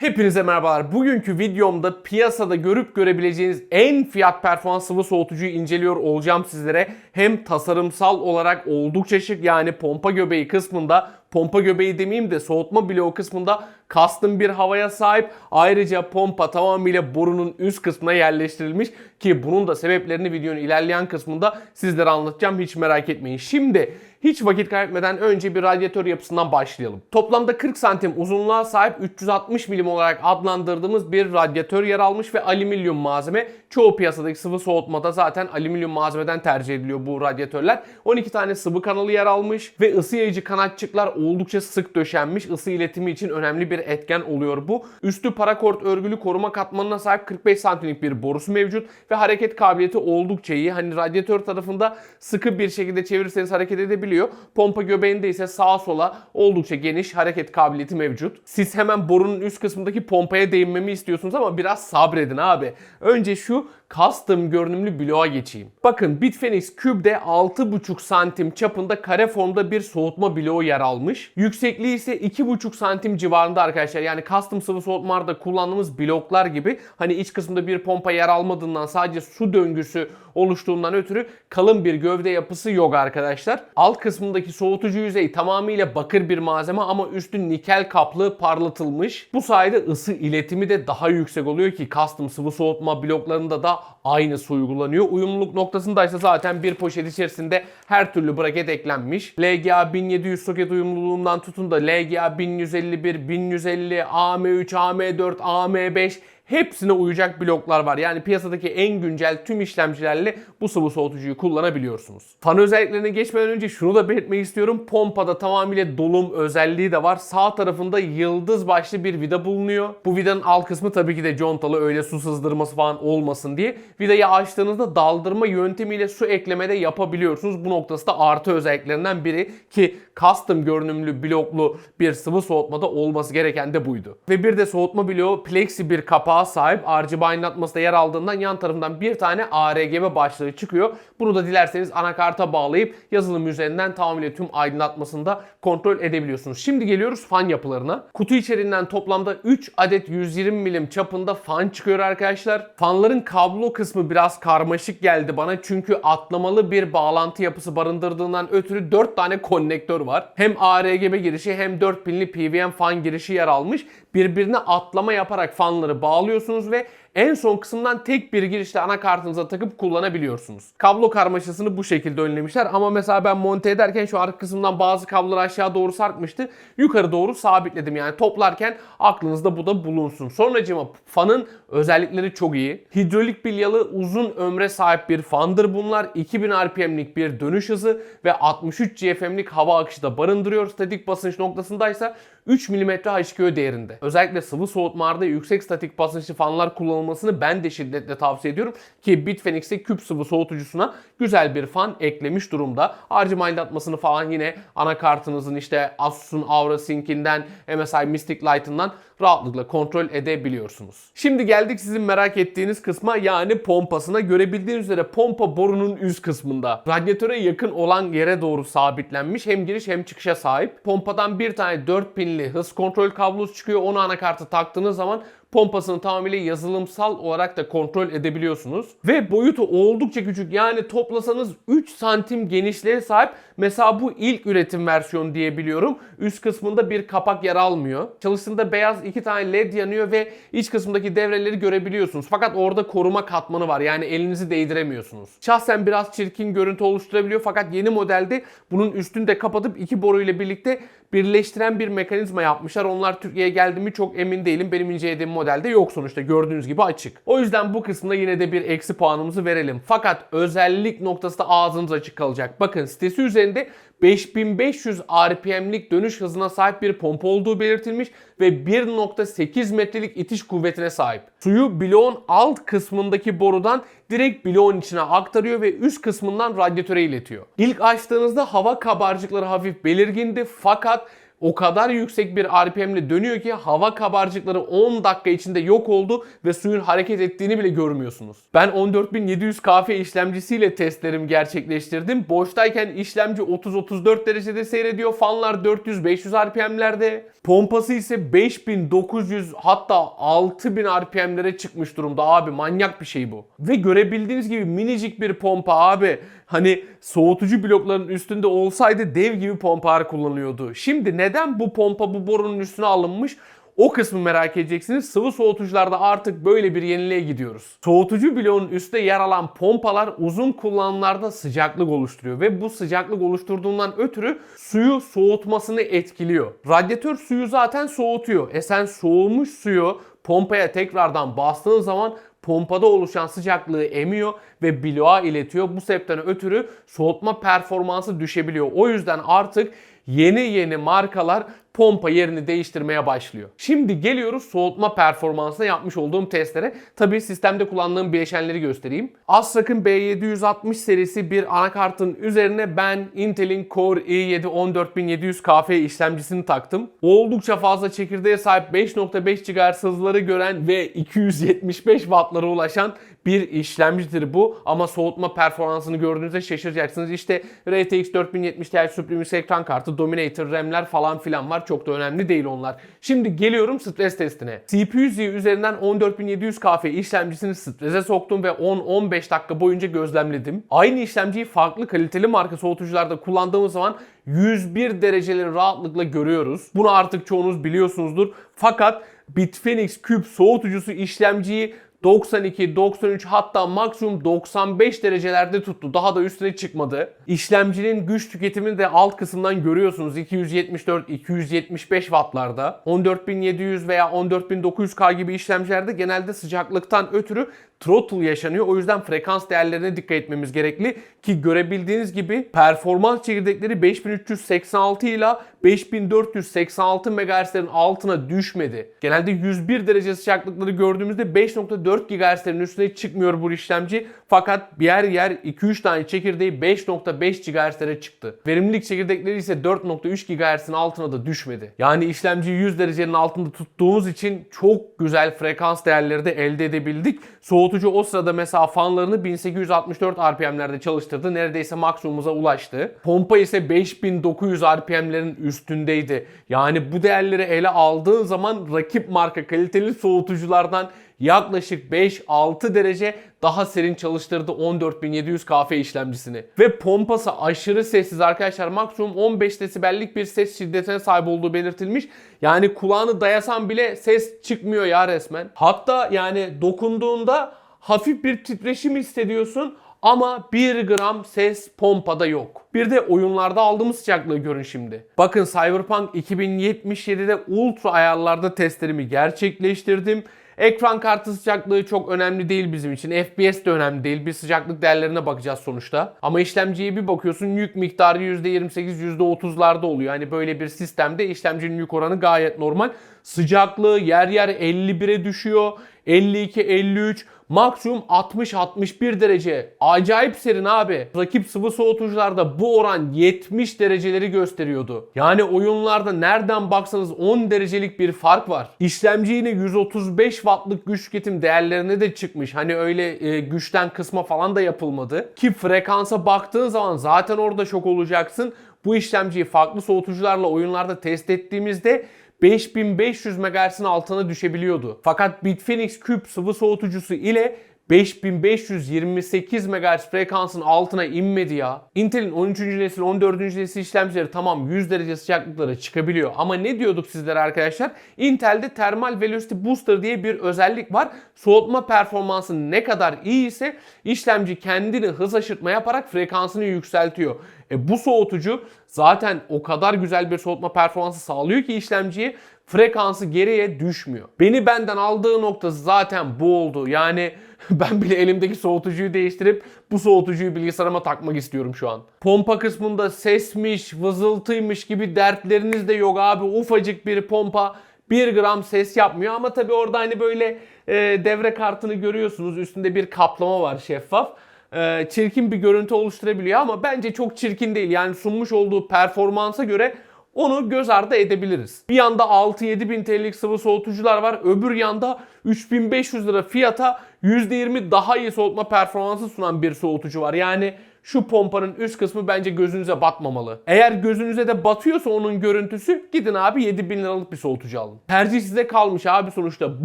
Hepinize merhabalar. Bugünkü videomda piyasada görüp görebileceğiniz en fiyat performans sıvı soğutucuyu inceliyor olacağım sizlere. Hem tasarımsal olarak oldukça şık yani pompa göbeği kısmında pompa göbeği demeyeyim de soğutma bloğu kısmında custom bir havaya sahip. Ayrıca pompa tamamıyla borunun üst kısmına yerleştirilmiş ki bunun da sebeplerini videonun ilerleyen kısmında sizlere anlatacağım. Hiç merak etmeyin. Şimdi hiç vakit kaybetmeden önce bir radyatör yapısından başlayalım. Toplamda 40 santim uzunluğa sahip 360 milim olarak adlandırdığımız bir radyatör yer almış ve alüminyum malzeme. Çoğu piyasadaki sıvı soğutmada zaten alüminyum malzemeden tercih ediliyor bu radyatörler. 12 tane sıvı kanalı yer almış ve ısı yayıcı kanatçıklar oldukça sık döşenmiş. Isı iletimi için önemli bir etken oluyor bu. Üstü parakort örgülü koruma katmanına sahip 45 santimlik bir borusu mevcut ve hareket kabiliyeti oldukça iyi. Hani radyatör tarafında sıkı bir şekilde çevirirseniz hareket edebiliyor. Pompa göbeğinde ise sağa sola oldukça geniş hareket kabiliyeti mevcut. Siz hemen borunun üst kısmındaki pompaya değinmemi istiyorsunuz ama biraz sabredin abi. Önce şu custom görünümlü bloğa geçeyim. Bakın Bitfenix Cube'de 6,5 santim çapında kare formda bir soğutma bloğu yer almış. Yüksekliği ise 2,5 santim civarında arkadaşlar. Yani custom sıvı soğutmalarda kullandığımız bloklar gibi hani iç kısmında bir pompa yer almadığından sadece su döngüsü oluştuğundan ötürü kalın bir gövde yapısı yok arkadaşlar. Alt kısmındaki soğutucu yüzey tamamıyla bakır bir malzeme ama üstü nikel kaplı parlatılmış. Bu sayede ısı iletimi de daha yüksek oluyor ki custom sıvı soğutma bloklarında da aynısı uygulanıyor. Uyumluluk noktasında ise zaten bir poşet içerisinde her türlü braket eklenmiş. LGA 1700 soket uyumluluğundan tutun da LGA 1151, 1150, AM3, AM4, AM5 hepsine uyacak bloklar var. Yani piyasadaki en güncel tüm işlemcilerle bu sıvı soğutucuyu kullanabiliyorsunuz. Fan özelliklerine geçmeden önce şunu da belirtmek istiyorum. Pompada tamamıyla dolum özelliği de var. Sağ tarafında yıldız başlı bir vida bulunuyor. Bu vidanın alt kısmı tabii ki de contalı öyle su sızdırması falan olmasın diye. Vidayı açtığınızda daldırma yöntemiyle su ekleme de yapabiliyorsunuz. Bu noktası da artı özelliklerinden biri ki custom görünümlü bloklu bir sıvı soğutmada olması gereken de buydu. Ve bir de soğutma bloğu plexi bir kapağı sahip. RGB aydınlatmasında yer aldığından yan tarafından bir tane ARGB başlığı çıkıyor. Bunu da dilerseniz anakarta bağlayıp yazılım üzerinden tamamıyla tüm aydınlatmasını da kontrol edebiliyorsunuz. Şimdi geliyoruz fan yapılarına. Kutu içerisinden toplamda 3 adet 120 milim çapında fan çıkıyor arkadaşlar. Fanların kablo kısmı biraz karmaşık geldi bana çünkü atlamalı bir bağlantı yapısı barındırdığından ötürü 4 tane konnektör var. Hem ARGB girişi hem 4 pinli PWM fan girişi yer almış. Birbirine atlama yaparak fanları bağlıyorsunuz ve en son kısımdan tek bir girişle anakartınıza takıp kullanabiliyorsunuz. Kablo karmaşasını bu şekilde önlemişler ama mesela ben monte ederken şu arka kısımdan bazı kablolar aşağı doğru sarkmıştı. Yukarı doğru sabitledim yani toplarken aklınızda bu da bulunsun. Sonracığıma fanın özellikleri çok iyi. Hidrolik bilyalı uzun ömre sahip bir fandır bunlar. 2000 RPM'lik bir dönüş hızı ve 63 GFM'lik hava akışı da barındırıyor. Statik basınç noktasındaysa 3 mm HKÖ değerinde. Özellikle sıvı soğutmalarda yüksek statik basınçlı fanlar kullanılmasını ben de şiddetle tavsiye ediyorum ki Bitfenix'e küp sıvı soğutucusuna güzel bir fan eklemiş durumda. Harcama aydınlatmasını falan yine anakartınızın işte Asus'un Aura Sync'inden, MSI Mystic Light'ından rahatlıkla kontrol edebiliyorsunuz. Şimdi geldik sizin merak ettiğiniz kısma yani pompasına. Görebildiğiniz üzere pompa borunun üst kısmında. Radyatöre yakın olan yere doğru sabitlenmiş. Hem giriş hem çıkışa sahip. Pompadan bir tane 4 pinli hız kontrol kablosu çıkıyor. Onu anakarta taktığınız zaman pompasını tamamıyla yazılımsal olarak da kontrol edebiliyorsunuz. Ve boyutu oldukça küçük. Yani toplasanız 3 santim genişliğe sahip. Mesela bu ilk üretim versiyonu diyebiliyorum. Üst kısmında bir kapak yer almıyor. Çalıştığında beyaz iki tane led yanıyor ve iç kısmındaki devreleri görebiliyorsunuz. Fakat orada koruma katmanı var. Yani elinizi değdiremiyorsunuz. Şahsen biraz çirkin görüntü oluşturabiliyor. Fakat yeni modelde bunun üstünü de kapatıp iki boru ile birlikte birleştiren bir mekanizma yapmışlar. Onlar Türkiye'ye geldi mi çok emin değilim. Benim incelediğim modelde yok sonuçta gördüğünüz gibi açık. O yüzden bu kısımda yine de bir eksi puanımızı verelim. Fakat özellik noktası da ağzınız açık kalacak. Bakın sitesi üzerinde 5500 RPM'lik dönüş hızına sahip bir pompa olduğu belirtilmiş ve 1.8 metrelik itiş kuvvetine sahip. Suyu bloğun alt kısmındaki borudan direkt bloğun içine aktarıyor ve üst kısmından radyatöre iletiyor. İlk açtığınızda hava kabarcıkları hafif belirgindi fakat o kadar yüksek bir RPM ile dönüyor ki hava kabarcıkları 10 dakika içinde yok oldu ve suyun hareket ettiğini bile görmüyorsunuz. Ben 14700 KF işlemcisiyle testlerimi gerçekleştirdim. Boştayken işlemci 30-34 derecede seyrediyor. Fanlar 400-500 RPM'lerde. Pompası ise 5900 hatta 6000 RPM'lere çıkmış durumda abi. Manyak bir şey bu. Ve görebildiğiniz gibi minicik bir pompa abi. Hani soğutucu blokların üstünde olsaydı dev gibi pompalar kullanılıyordu. Şimdi neden bu pompa bu borunun üstüne alınmış? O kısmı merak edeceksiniz. Sıvı soğutucularda artık böyle bir yeniliğe gidiyoruz. Soğutucu bloğunun üstte yer alan pompalar uzun kullanımlarda sıcaklık oluşturuyor ve bu sıcaklık oluşturduğundan ötürü suyu soğutmasını etkiliyor. Radyatör suyu zaten soğutuyor. E sen soğumuş suyu pompaya tekrardan bastığın zaman pompada oluşan sıcaklığı emiyor ve bloğa iletiyor. Bu sebepten ötürü soğutma performansı düşebiliyor. O yüzden artık yeni yeni markalar pompa yerini değiştirmeye başlıyor. Şimdi geliyoruz soğutma performansına yapmış olduğum testlere. Tabi sistemde kullandığım bileşenleri göstereyim. Astrac'ın B760 serisi bir anakartın üzerine ben Intel'in Core i7 14700 KF işlemcisini taktım. Oldukça fazla çekirdeğe sahip 5.5 GHz hızları gören ve 275 Watt'lara ulaşan bir işlemcidir bu. Ama soğutma performansını gördüğünüzde şaşıracaksınız. İşte RTX 4070 Ti Supreme ekran kartı, Dominator, RAM'ler falan filan var. Çok da önemli değil onlar. Şimdi geliyorum stres testine. CPU-Z üzerinden 14700 KF işlemcisini strese soktum ve 10-15 dakika boyunca gözlemledim. Aynı işlemciyi farklı kaliteli marka soğutucularda kullandığımız zaman 101 dereceleri rahatlıkla görüyoruz. Bunu artık çoğunuz biliyorsunuzdur. Fakat Bitfinex Cube soğutucusu işlemciyi 92, 93 hatta maksimum 95 derecelerde tuttu. Daha da üstüne çıkmadı. İşlemcinin güç tüketimini de alt kısımdan görüyorsunuz. 274, 275 wattlarda. 14700 veya 14900K gibi işlemcilerde genelde sıcaklıktan ötürü throttle yaşanıyor. O yüzden frekans değerlerine dikkat etmemiz gerekli. Ki görebildiğiniz gibi performans çekirdekleri 5386 ile 5486 MHz'lerin altına düşmedi. Genelde 101 derece sıcaklıkları gördüğümüzde 5.4 GHz'lerin üstüne çıkmıyor bu işlemci. Fakat bir yer yer 2-3 tane çekirdeği 5.5 GHz'lere çıktı. Verimlilik çekirdekleri ise 4.3 GHz'in altına da düşmedi. Yani işlemciyi 100 derecenin altında tuttuğumuz için çok güzel frekans değerleri de elde edebildik. Soğutucu o sırada mesela fanlarını 1864 RPM'lerde çalıştırdı. Neredeyse maksimumuza ulaştı. Pompa ise 5900 RPM'lerin üstündeydi. Yani bu değerleri ele aldığın zaman rakip marka kaliteli soğutuculardan yaklaşık 5-6 derece daha serin çalıştırdı 14700 KF işlemcisini. Ve pompası aşırı sessiz arkadaşlar. Maksimum 15 desibellik bir ses şiddetine sahip olduğu belirtilmiş. Yani kulağını dayasan bile ses çıkmıyor ya resmen. Hatta yani dokunduğunda hafif bir titreşim hissediyorsun ama 1 gram ses pompada yok. Bir de oyunlarda aldığımız sıcaklığı görün şimdi. Bakın Cyberpunk 2077'de ultra ayarlarda testlerimi gerçekleştirdim. Ekran kartı sıcaklığı çok önemli değil bizim için. FPS de önemli değil. Bir sıcaklık değerlerine bakacağız sonuçta. Ama işlemciye bir bakıyorsun yük miktarı %28, %30'larda oluyor. Yani böyle bir sistemde işlemcinin yük oranı gayet normal. Sıcaklığı yer yer 51'e düşüyor. 52, 53, maksimum 60-61 derece. Acayip serin abi. Rakip sıvı soğutucularda bu oran 70 dereceleri gösteriyordu. Yani oyunlarda nereden baksanız 10 derecelik bir fark var. İşlemci yine 135 wattlık güç tüketim değerlerine de çıkmış. Hani öyle e, güçten kısma falan da yapılmadı. Ki frekansa baktığın zaman zaten orada şok olacaksın. Bu işlemciyi farklı soğutucularla oyunlarda test ettiğimizde 5500 MHz'in altına düşebiliyordu. Fakat Bitfinex Cube sıvı soğutucusu ile 5528 MHz frekansın altına inmedi ya. Intel'in 13. nesil 14. nesil işlemcileri tamam 100 derece sıcaklıklara çıkabiliyor. Ama ne diyorduk sizlere arkadaşlar? Intel'de Thermal Velocity Booster diye bir özellik var. Soğutma performansı ne kadar iyi ise işlemci kendini hız aşırtma yaparak frekansını yükseltiyor. E bu soğutucu zaten o kadar güzel bir soğutma performansı sağlıyor ki işlemciye frekansı geriye düşmüyor. Beni benden aldığı nokta zaten bu oldu. Yani ben bile elimdeki soğutucuyu değiştirip bu soğutucuyu bilgisayarıma takmak istiyorum şu an. Pompa kısmında sesmiş, vızıltıymış gibi dertleriniz de yok abi. Ufacık bir pompa 1 gram ses yapmıyor ama tabii orada hani böyle e, devre kartını görüyorsunuz. Üstünde bir kaplama var şeffaf e, çirkin bir görüntü oluşturabiliyor ama bence çok çirkin değil. Yani sunmuş olduğu performansa göre onu göz ardı edebiliriz. Bir yanda 6-7 bin TL'lik sıvı soğutucular var. Öbür yanda 3500 lira fiyata %20 daha iyi soğutma performansı sunan bir soğutucu var. Yani şu pompanın üst kısmı bence gözünüze batmamalı. Eğer gözünüze de batıyorsa onun görüntüsü gidin abi 7000 liralık bir soğutucu alın. Tercih size kalmış abi sonuçta.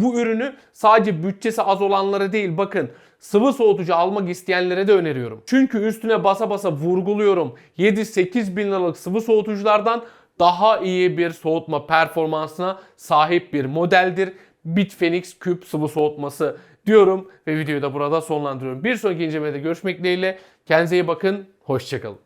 Bu ürünü sadece bütçesi az olanlara değil bakın sıvı soğutucu almak isteyenlere de öneriyorum. Çünkü üstüne basa basa vurguluyorum. 7-8 bin liralık sıvı soğutuculardan daha iyi bir soğutma performansına sahip bir modeldir. Bitfenix küp sıvı soğutması diyorum ve videoyu da burada sonlandırıyorum. Bir sonraki incelemede görüşmek dileğiyle. Kendinize iyi bakın. Hoşçakalın.